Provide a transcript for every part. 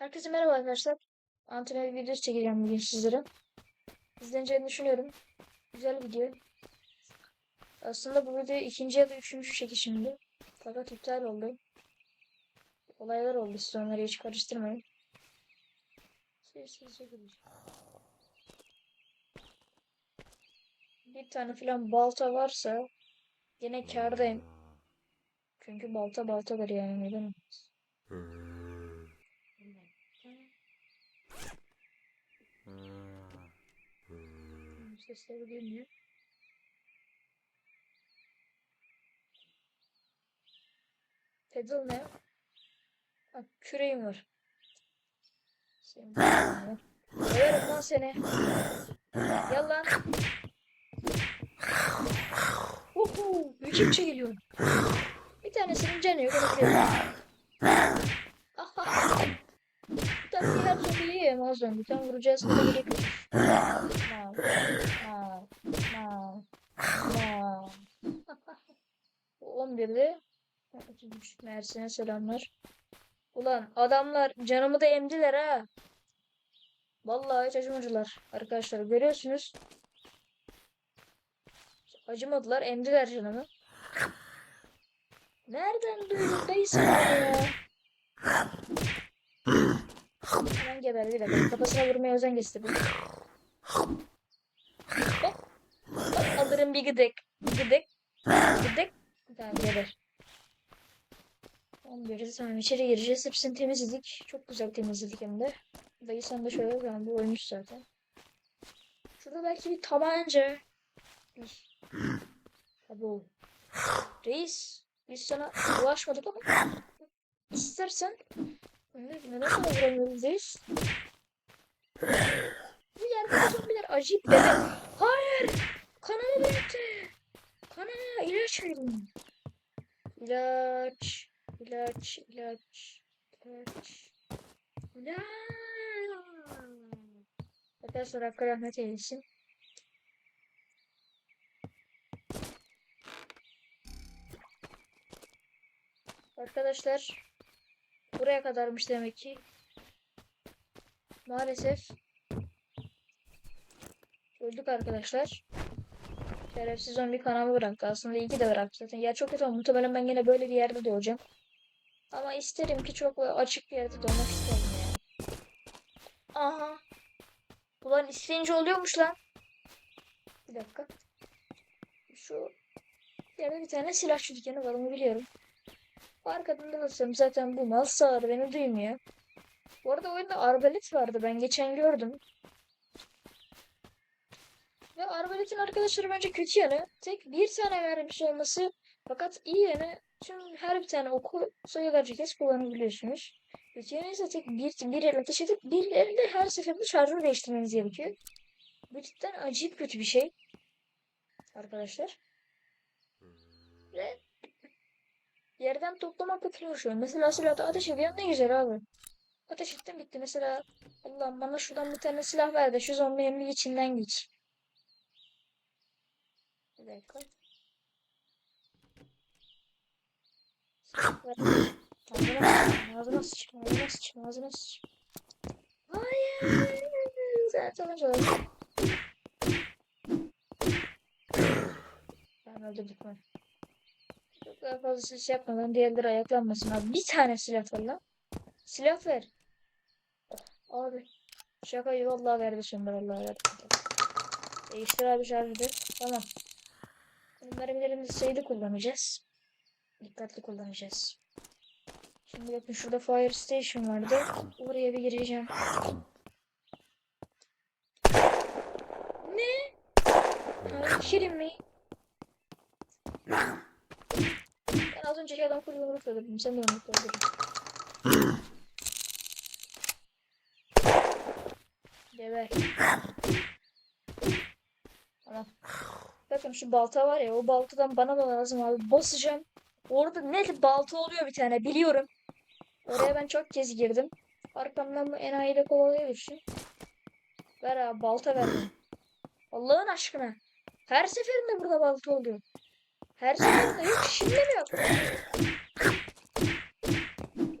Herkese merhaba arkadaşlar. Antrenör videosu çekeceğim bugün sizlere. İzleneceğini düşünüyorum. Güzel video. Aslında bu video ikinci ya da üçüncü çekişimdi. Fakat iptal oldu. Olaylar oldu. Siz onları hiç karıştırmayın. Sessizce gideceğim. Bir tane falan balta varsa yine kârdayım. Çünkü balta baltadır yani. Neden olmaz? Sesleri geliyor. Pedal ne? Ha, küreğim var. Senin küreğin var. Döverim lan seni. Gel lan. Uhu, büyükçe geliyor. Bir tanesinin canı yok. Onu kırıyorum. Diğer zombiyi yiyemez Bir tane vuracağız. De gerek yok. Mal. Mal. Mal. Mal. 11'de Mersin'e selamlar. Ulan adamlar canımı da emdiler ha. Vallahi acımacılar. Arkadaşlar görüyorsunuz. Acımadılar, emdiler canımı. Nereden duydun bunu ya? Geberdi dakika. Kafasına vurmaya özen gösterdim. Alırım bir gıdık. Bir gıdık. Bir gıdık. Tamam geber. 11 tamam içeri gireceğiz. Hepsini temizledik. Çok güzel temizledik hem de. Dayı sen de şöyle ben bir oymuş zaten. Şurada belki bir tabanca. Abi o. Reis. Biz sana ulaşmadık ama. İstersen. Evet, neden vuramıyoruz? Bu yerde zombiler acayip bebe. Hayır. Kanını büyüttü. Kanına ilaç verin. İlaç. İlaç. İlaç. İlaç. İlaç. Arkadaşlar hakkı rahmet eylesin. Arkadaşlar buraya kadarmış demek ki. Maalesef öldük arkadaşlar. Şerefsiz zombi kanamı bıraktı. Aslında iyi ki de bıraktı zaten. Ya çok kötü ama muhtemelen ben yine böyle bir yerde doğacağım. Ama isterim ki çok açık bir yerde doğmak isterim ya. Aha. Ulan isteyince oluyormuş lan. Bir dakika. Şu yerde bir tane silahçı dükkanı var onu biliyorum. Arkadan nasılım zaten bu mal sağır beni duymuyor. Bu arada oyunda arbalet vardı ben geçen gördüm. Ve arbaletin arkadaşları bence kötü yanı tek bir tane vermiş olması fakat iyi yanı tüm her bir tane oku sayılarca kez kullanabiliyorsunuz. Kötü yanı ise tek bir, bir el ateş edip bir elde her seferinde şarjını değiştirmeniz gerekiyor. Bu cidden acayip kötü bir şey. Arkadaşlar. Ve yerden toplamakla falan uğraşıyorum. Mesela silahda ateş ediyor ne güzel abi. Ateş ettim bitti. Mesela Allah'ım bana şuradan bir tane silah ver de şu zombinin içinden geç. Bir dakika. Ağzına sıçayım, ağzına sıçayım, ağzına sıçayım. Hayır. Sen challenge olur. Ben öldürdük. Çok daha fazla ses yapmadan diğerleri ayaklanmasın abi. Bir tane silah ver lan. Silah ver. Abi. Şakayı vallahi verdi şimdi vallahi verdi. Değiştir abi şarjı. Tamam. Mermilerimizi sayılı kullanacağız. Dikkatli kullanacağız. Şimdi bakın şurada fire station vardı. Oraya bir gireceğim. Ne? Are me? Az önceki adam full yumruk öldürdüm. Sen de yumruk öldürdün. Geber. Tamam. Bakın şu balta var ya o baltadan bana da lazım abi. Basacağım. Orada net balta oluyor bir tane biliyorum. Oraya ben çok kez girdim. Arkamdan bu enayiyle kovalayabilirsin. Ver abi balta ver. Allah'ın aşkına. Her seferinde burada balta oluyor. Her seferinde yok şimdi mi yok?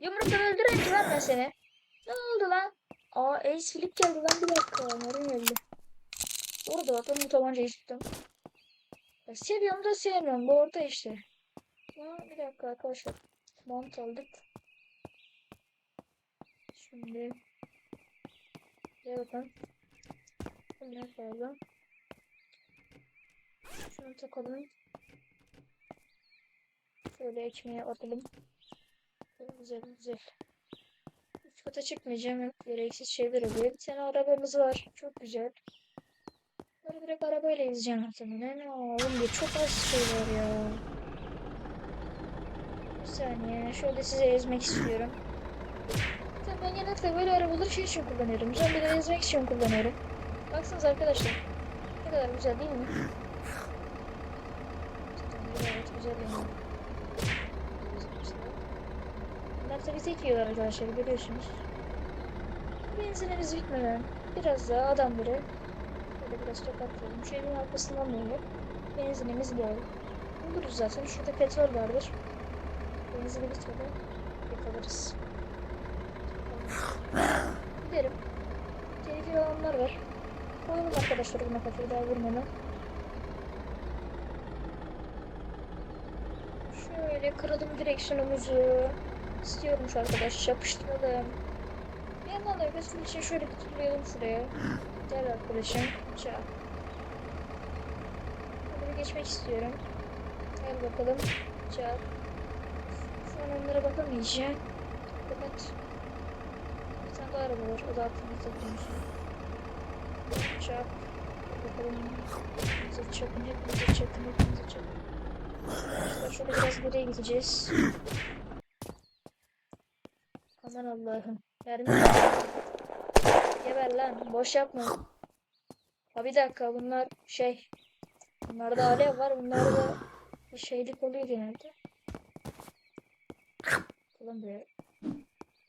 Yumrukla öldüreyim lan ben seni. Ne oldu lan? Aa Ace Flip geldi lan bir dakika. Nereye geldi? Orada bakın bu tabancayı tuttum. Ya seviyorum da sevmiyorum. Bu orta işte. Aa, bir dakika arkadaşlar. Mont aldık. Şimdi. Gel bakalım. Bunları koyalım. Şunu takalım. Şöyle ekmeğe atalım. Güzel güzel. Üç kata çıkmayacağım. Gereksiz şeyler oluyor. Bir tane arabamız var. Çok güzel. Böyle direkt arabayla izleyeceğim muhtemelen. Aa, Oğlum bir çok az şey var ya. Bir saniye. Şöyle size ezmek istiyorum. Tabii ben genellikle böyle arabaları şey için kullanıyorum. Zombileri ezmek için kullanıyorum. Baksanıza arkadaşlar. Ne kadar güzel değil mi? Evet güzel yani. Bunlar tabii tek yiyorlar arkadaşlar görüyorsunuz. Benzinimiz bitmeden biraz daha adamları böyle biraz tokatlayalım. Şu evin arkasından böyle benzinimiz geldi. Buluruz zaten. Şurada petrol vardır. Benzini bitmeden yakalarız. Giderim. Tehlikeli alanlar var. Koyalım arkadaşlar buna kafayı daha vurmadan. Şöyle kıralım direksiyonumuzu. İstiyormuş arkadaş yapıştıralım. Bir yandan da nefesim için şöyle bir turlayalım şuraya. Gel arkadaşım. Böyle bir geçmek istiyorum. Gel bakalım. Çak. Şu onlara bakamayacağım. Fakat bir tane daha araba var. O da aklımda takılmış. Çak. Bakalım. Hepinize çakın, hepinize çakın, hepinize çakın. Şöyle biraz geriye gideceğiz. Aman Allah'ım. Verme. Geber lan. Boş yapma. Ha bir dakika bunlar şey. Bunlarda alev var. Bunlarda bir şeylik oluyor genelde. Ulan be.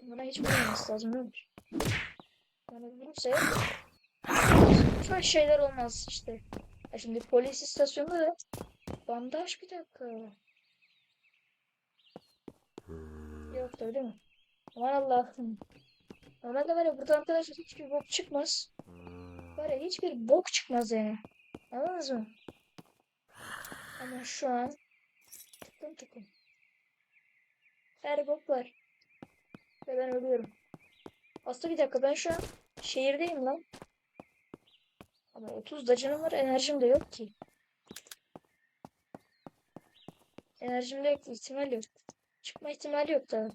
Buna hiç vurmaması lazım değil mi? Yani vurursa çok şeyler olmaz işte. Ya şimdi polis istasyonunda da bandaj bir dakika. Yok da değil mi? Aman Allah'ım. Normalde var ya burada arkadaşlar hiçbir bok çıkmaz. Ya hiçbir bok çıkmaz yani. Anladınız mı? Ama şu an tıkım tıkım. Her bok var. Ve ben ölüyorum. Aslında bir dakika ben şu an şehirdeyim lan. Ama 30 da canım var enerjim de yok ki. Enerjim de yok ihtimal yok. Çıkma ihtimali yok daha.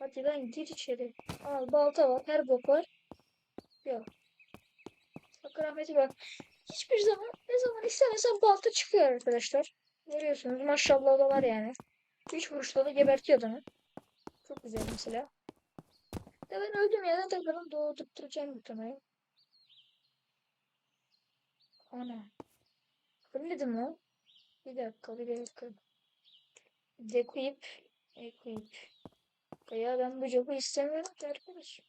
Hadi lan gir içeri. Al balta var her bok var. Yok. Bak rahmeti bak. Hiçbir zaman ne zaman istemesen balta çıkıyor arkadaşlar. Görüyorsunuz maşallah da var yani. Üç vuruşta da gebertiyor adamı. Çok güzel mesela. Ya ben öldüm ya da takalım doğdup duracağım muhtemelen. Ana. Ölmedim lan. Bir dakika bir dakika. Dekuyup. Dekuyup. Ya ben bu jobu istemiyorum ki arkadaş.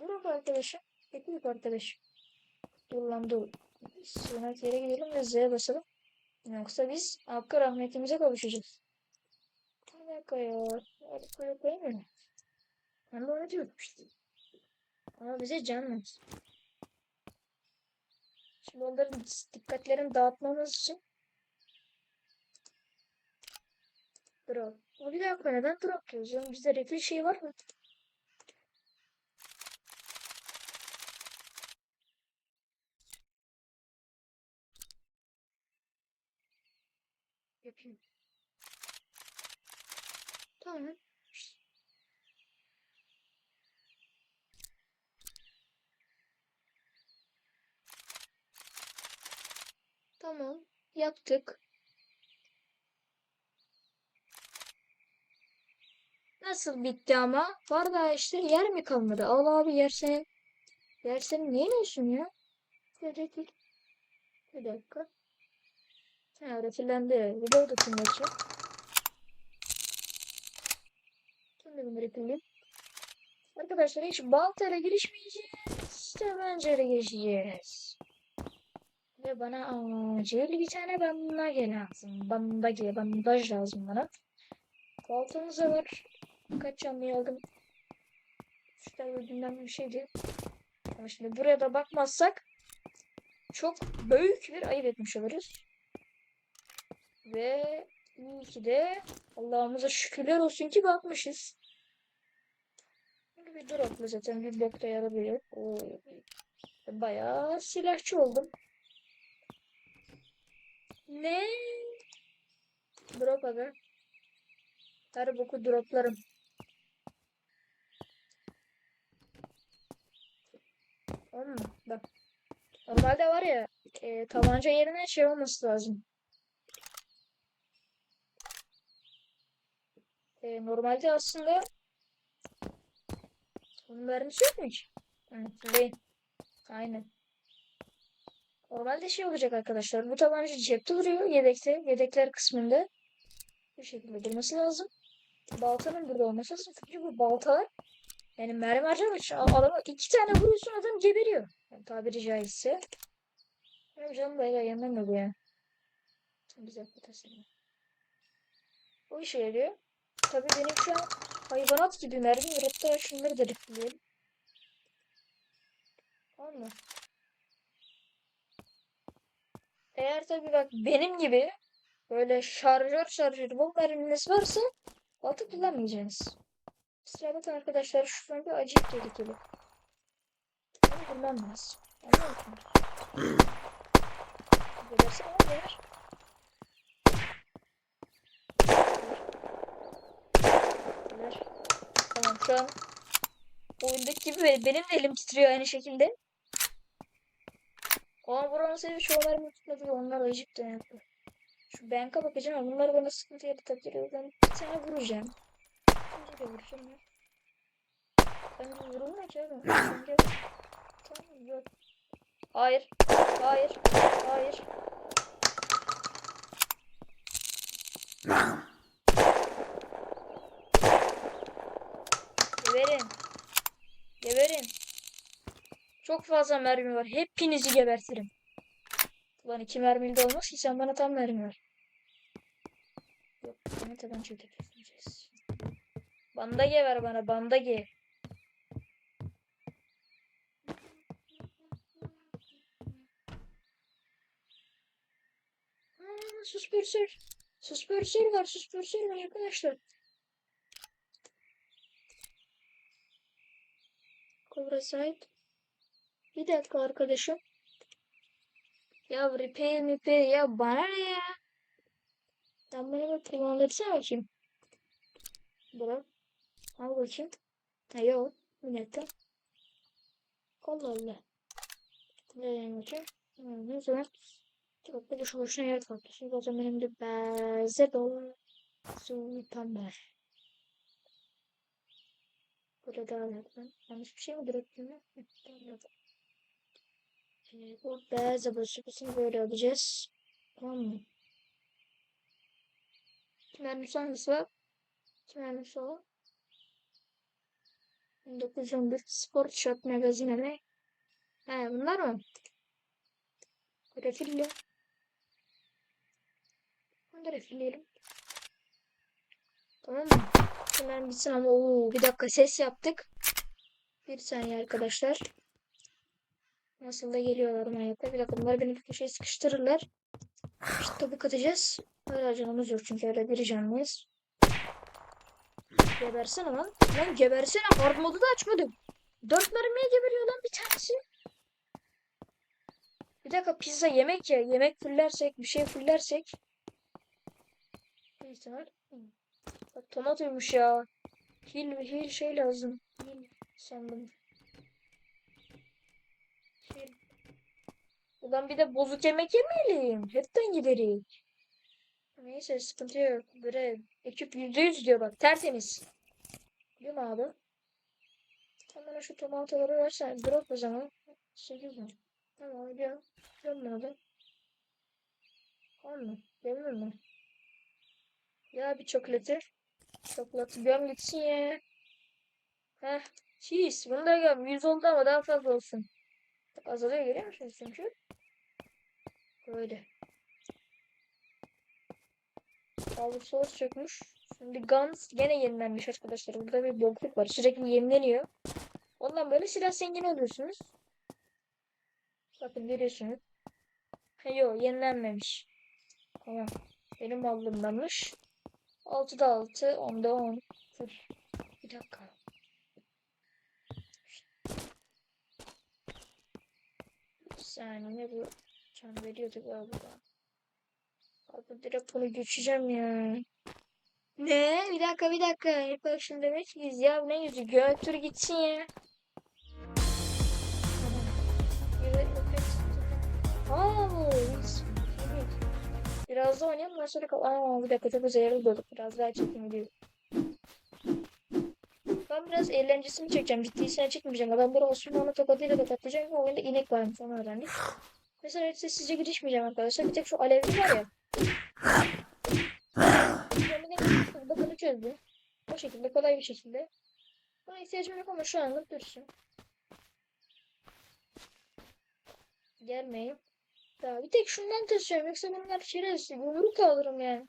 Dur arkadaşım. Dekuyup arkadaşım. Dur lan dur. Sonraki yere gidelim ve Z'ye basalım. Yoksa biz Hakk'a rahmetimize kavuşacağız. Bir dakika ya. Arkaya koyayım mı? Ben de onu diyorum işte. Ama bize can ver. Şimdi onların dikkatlerini dağıtmamız için Drop. Bir dakika neden drop yazıyorum? Bizde refil şey var mı? Yapayım. Tamam. Tamam. Yaptık. Nasıl bitti ama? Var da işte yer mi kalmadı? Al abi yer senin. Yer senin ya? Şöyle bir, bir dakika. Ha refillendi. Reload atayım geçe. Şimdi bunu refilleyim. Arkadaşlar hiç baltayla girişmeyeceğiz. Tabancayla girişeceğiz. Ve bana acil bir tane bandage lazım. Bandage, bandaj lazım bana. Baltamız da var. Kaç canlıyı aldım? Şurada ödünden bir şeydi. Ama şimdi buraya da bakmazsak çok büyük bir ayıp etmiş oluruz. Ve iyi ki de Allah'ımıza şükürler olsun ki bakmışız. Bir dropla zaten bir bokta yarabiliyor. Oo. Bayağı silahçı oldum. Ne? Drop abi. Her boku droplarım. Oğlum bak. Normalde var ya e, tabanca yerine şey olması lazım. E, normalde aslında bunun mermisi yok mu hiç? Hı, değil. Aynen. Normalde şey olacak arkadaşlar. Bu tabanca cepte duruyor. Yedekte. Yedekler kısmında. Bu şekilde durması lazım. Baltanın burada olması lazım. Çünkü bu baltalar yani mermi harcamış. Adama iki tane vuruyorsun adam geberiyor. Yani tabiri caizse. Benim canım böyle yanmıyor bu ya. Güzel fotoğrafı. O işe yarıyor. Tabii benim şu an hayvanat gibi mermi var. Hatta şunları da rifleyelim. Mı? Eğer tabii bak benim gibi böyle şarjör şarjör bol merminiz varsa balta kullanmayacaksınız. Sıra bakın arkadaşlar şu bir acayip tehlikeli. Bunu kullanmaz. Anlıyor musunuz? Ama geber. Geber. Tamam şu an oyundaki gibi benim de elim titriyor aynı şekilde. Ama buranın sebebi şu mermi tutmadı ve onlar acıktı yaptı. Şu banka bakacağım bunlar bana sıkıntı yaratabilir. Yüzden bir tane vuracağım. Bence de vuracağım ya. Bence vurulma ki abi. Bence... Tamam yok. Hayır. Hayır. Hayır. Geberin. Geberin. Çok fazla mermi var. Hepinizi gebertirim. Ulan iki mermili de olmaz ki sen bana tam mermi ver. Yok. Beni tabanca ödeyeceğiz. Bandage ver bana. Bandage. Aa, Süspürsür. Süspürsür var. Süspürsür var arkadaşlar. Cobra site. Bir dakika arkadaşım. Ya repair repair ya bana ne ya? Sen bana bir kullandırsana bakayım. Bırak. Al bakayım. Ha yok. Bir dakika. Allah Allah. Ne bakayım. Ne zaman? Çok da boşu boşuna yer kapatıyorsun. Zaten benim de benze dolu. Su pembe. Burada daha yakın. Yanlış bir şey mi bıraktım ya? Hı, tamam. Ee, bu beyaz abasını böyle alacağız. Tamam mı? Mermisi hangisi var? İki mermisi o. 1911 Sport Shot magazine mi? He bunlar mı? Refilli. Bunu da refilleyelim. Tamam mı? Hemen bitsin ama ooo bir dakika ses yaptık. Bir saniye arkadaşlar. Nasıl da geliyorlar manyaklar. Bir dakika bunlar beni bir köşeye sıkıştırırlar. İşte topuk atacağız. Öyle canımız yok çünkü öyle bir canlıyız. Gebersene lan. Lan gebersene. Hard modu da açmadım. Dört mermiye geberiyor lan bir tanesi. Bir dakika pizza yemek ya. Yemek fullersek bir şey fullersek. Var. Bak tomatoymuş ya. Hil, hil şey lazım. Hil sandım. Hil. Ulan bir de bozuk yemek yemeyelim. Hepten giderik. Neyse sıkıntı yok. Böyle ekip yüzde yüz diyor bak. Tertemiz. Değil mi abi? Bana şu tomatoları versen. Drop o zaman. 8 mi? Tamam biliyorum. Biliyorum bunu da. Tamam mı? Memnun mu? Ya bir çokolatı. Çokolatı göm gitsin ya. Heh. Cheese. Bunu da göm. 100 oldu ama daha fazla olsun. Azalıyor görüyor musunuz çünkü? Böyle. Sos çökmüş. Şimdi Guns gene yenilenmiş arkadaşlar. Burada bir bokluk var. Sürekli yenileniyor. Ondan böyle silah zengini oluyorsunuz. Bakın görüyorsunuz. Ha yok yenilenmemiş. Tamam. Benim aldığımdanmış. 6'da 6, 10'da 10. Dur. Bir dakika. Bir saniye bu can veriyordu galiba. Abi direkt bunu geçeceğim ya. Ne? Bir dakika bir dakika. Bak şimdi demek ki ya ne yüzü götür gitsin ya. Aa, biz-. Biraz da oynayalım ondan sonra kal. Aa bir dakika çok güzel bulduk. Biraz daha çekim diyor. Ben biraz eğlencesini çekeceğim. Ciddiyesine çekmeyeceğim. Adamları Osmanlı tokadıyla tokatlayacağım ve oyunda inek varmış onu öğrendik. Mesela hiç sessizce girişmeyeceğim arkadaşlar. Bir tek şu alevli var ya. De bunu çözdüm. O şekilde kolay bir şekilde. Buna ihtiyacım yok ama şu anlık dursun. Gelmeyin. Ya bir tek şundan taşıyorum. Yoksa bunlar çerez. Yumruk alırım yani.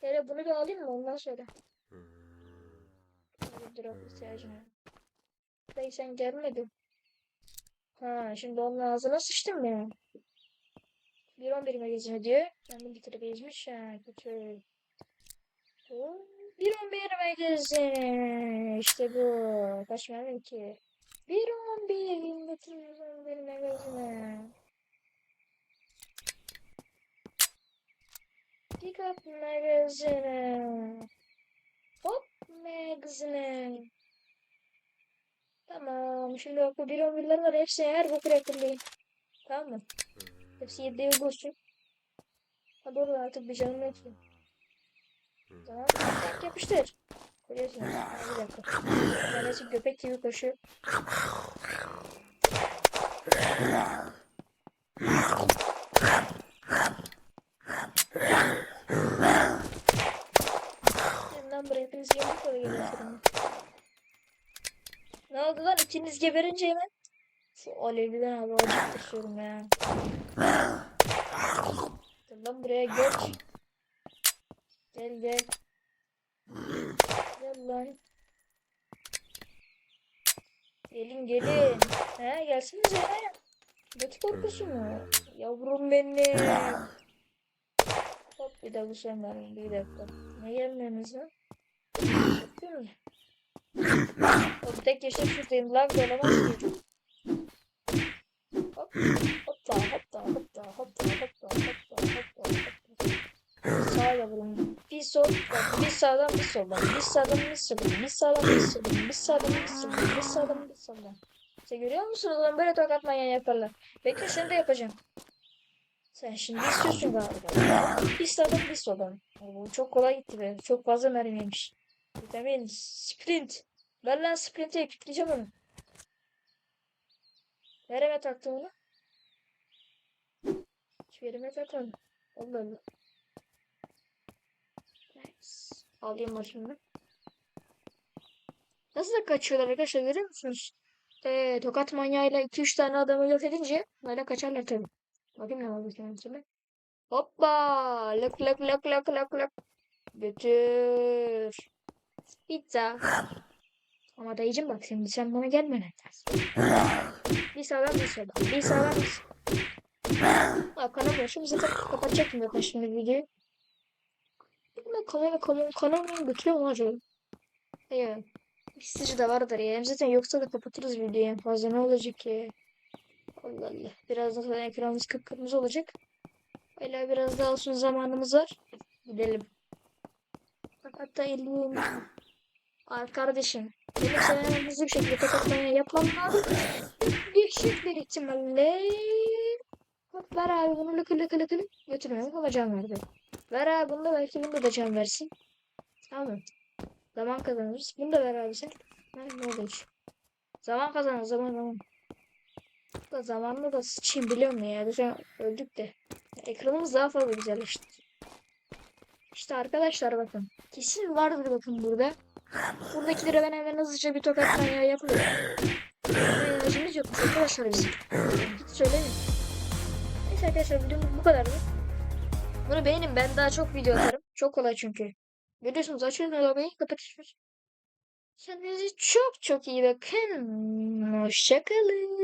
Hele bunu bir alayım mı ondan sonra. Hadi drop ihtiyacım var. Dayı sen gelmedin. Ha şimdi onun ağzına sıçtım ya. 1.11 magazini diyor. Ben bir kere gezmiş. Ha kötü. 1.11 magazini. İşte bu. Kaç verdim ki? 1.11 binletin 1.11 magazini. Pick up magazine. Hop magazine. Tamam. Şimdi bak bu 1.11'ler var. Hepsi her bu crackler'lıyım. Tamam mı? Hepsi 7 yıl boşu. Hadi oğlum artık bir canım yok ki. Tamam. Tek yapıştır. Görüyorsunuz. Ha, bir dakika. Tanesi köpek gibi koşuyor. Yandan buraya hepiniz yemek kola geliyorsunuz. İkiniz geberince hemen. Alevliden abi acık taşıyorum ya. Dur lan buraya geç. Gel gel. Gel lan. Gelin gelin. He gelsinize. Batı korkusu mu? Yavrum benim. Hop bir bu sen bir dakika. Ne gelmeniz lan? Bakıyor musun? Hop tek yaşam şuradayım. Lag da olamaz ki. Hop. Hoppa hoppa hoppa hoppa hoppa hoppa hoppa hoppa. Sağ yavrum. Bir sol. Bir sağdan bir soldan. Bir sağdan bir soldan. Bir sağdan bir soldan. Bir sağdan bir soldan. Bir sağdan bir soldan. Sen görüyor musun? Ulan böyle tokat manyağı yaparlar. Bekle seni de yapacağım. Sen şimdi istiyorsun galiba. Bir sağdan bir soldan. Oo, çok kolay gitti be. Çok fazla mermi yemiş. Vitamin. Sprint. Ben lan sprint'e epikleyeceğim onu. Nereye taktım onu? Hiçbir yerime takmadım. Allah Allah. Nice. Alayım ben. Nasıl da kaçıyorlar arkadaşlar görüyor musunuz? Ee, tokat manyağıyla 2-3 tane adamı yok edince böyle kaçarlar tabii. Bakayım ne var bu kendisine. Hoppa! Lak lak lak lak lak lak. Götür. Pizza. Ama dayıcım bak şimdi sen bana gelmeden lazım. Bir sağdan bir soldan. Bir sağdan bir soldan. Bak kanal Şimdi zaten kapatacaktım zaten şimdi videoyu. Buna kanala kanal kanalıma götürüyor mu acaba? Evet. İstici de vardır ya. Zaten yoksa da kapatırız videoyu fazla. Ne olacak ki? Allah Allah. Birazdan zaten ekranımız kıpkırmızı olacak. Hala biraz daha olsun zamanımız var. Gidelim. Hatta elim. Ay kardeşim. Benim hemen hızlı bir şekilde kapatmaya yapmam lazım. Bir ihtimalle. Bak ver abi bunu lıkı lıkı lıkı lıkı. Götürmüyorum ama can verdi. Ver abi bunu da belki bunu da can versin. Tamam? Zaman kazanırız. Bunu da ver abi sen. Ha, ne olur. Zaman kazanırız zaman zaman. Da zamanla da sıçayım biliyor musun ya? An öldük de. Ekranımız daha fazla güzelleşti. İşte arkadaşlar bakın. Kesin vardır bakın burada. Buradakilere ben hemen hızlıca bir tokat manyağı yapıyorum. Enerjimiz yokmuş arkadaşlar bizim. Git söyleyin. Neyse arkadaşlar videomuz bu kadardı. Bunu beğenin ben daha çok video atarım. Çok kolay çünkü. Görüyorsunuz açıyorum arabayı kapatışmış. Kendinize çok çok iyi bakın. Hoşçakalın.